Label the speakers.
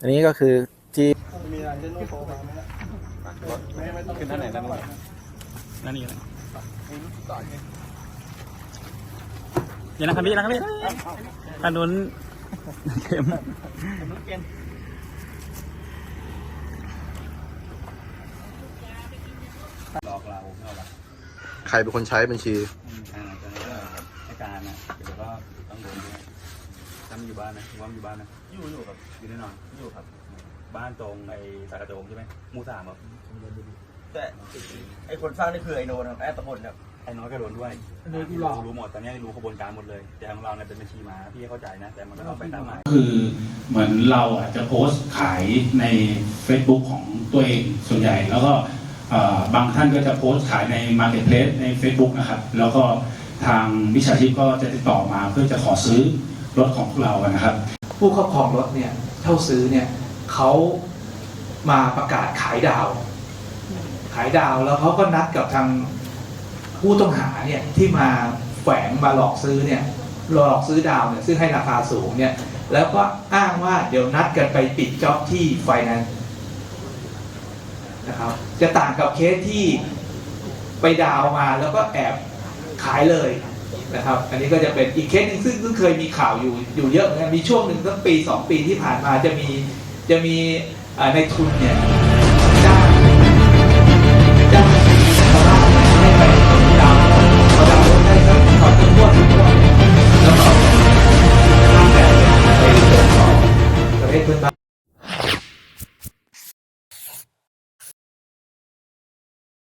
Speaker 1: อันนี้ก็คือที่
Speaker 2: มีอะไรจะโน้ตโทรมาไหมไม่ไม่ต้อง
Speaker 3: ขึ้นท่าไหนท่านนู้น
Speaker 1: นั่นนี่
Speaker 2: ต่อไง
Speaker 1: อย่านะครับพี่นะครับพี่ท่านนเข็ม
Speaker 3: หลอกเรา
Speaker 4: ใครเป็นคนใช้บัญชี
Speaker 3: อ่าตอนนี้ก็ให้การนะเดี๋ยวก็ต้องโดนด้วย ถ้ามันอยู่บ้านนะว่ามันอยู่บ้านนะ
Speaker 2: อยู่อยู่ครับ
Speaker 3: อยู่แน่นอน
Speaker 2: อยู่ครับ
Speaker 3: บ้านตรงไอ้สากระโจมใช่ไหมหมู่สามครับ
Speaker 2: แต่ไอคนสร้างนี่คือไอโนนะครับแอดตะพลครับ
Speaker 3: ไอ้น้อยก็โดนด้วย
Speaker 2: โดนที่หลอก
Speaker 3: รู้หมดตอนนี้รู้ขบวนการหมดเลย แต่ของเราเนี่ยเป็นบัญชีมาพี่เข้าใจนะ แต่มันก็ต้องไปตามหมาย
Speaker 5: คือเหมือนเราอาจจะโพสต์ขายใน Facebook ของตัวเองส่วนใหญ่ แล้วก็เอ่อบางท่านก็จะโพสต์ขายใน Marketplace ใน Facebook นะครับ แล้วก็ทางวิชาชีพก็จะติดต่อมาเพื่อจะขอซื้อ รถของพวกเรานะครับ
Speaker 6: ผู้ครอบครองรถเนี่ยเช่าซื้อเนี่ยเขามาประกาศขายดาว ขายดาวแล้วเขาก็นัดกับทางผู้ต้องหาเนี่ยที่มาแฝงมาหลอกซื้อเนี่ยหลอกซื้อดาวเนี่ยซึ่งให้ราคาสูงเนี่ยแล้วก็อ้างว่าเดี๋ยวนัดกันไปปิดจ็อบที่ไฟนนซ์นะครับจะต่างกับเคสที่ไปดาวมาแล้วก็แอบขายเลย นะครับ อันนี้ก็จะเป็นอีกเคสหนึงซึ่งซึ่งเคยมีข่าวอยู่อยู่เยอะนกันมีช่วงหนึ่งตั้งปีสองปีที่ผ่านมาจะมีจะมีเอ่อในทุนเนี่ยจ้างจ้างชาวบ้านให้ไปดาวน์พอดาวได้สักขอตั้งงวดสองงวดแล้วก็ข้ามแบบไปตรวจสอบประเทศเพื่อนบ้าน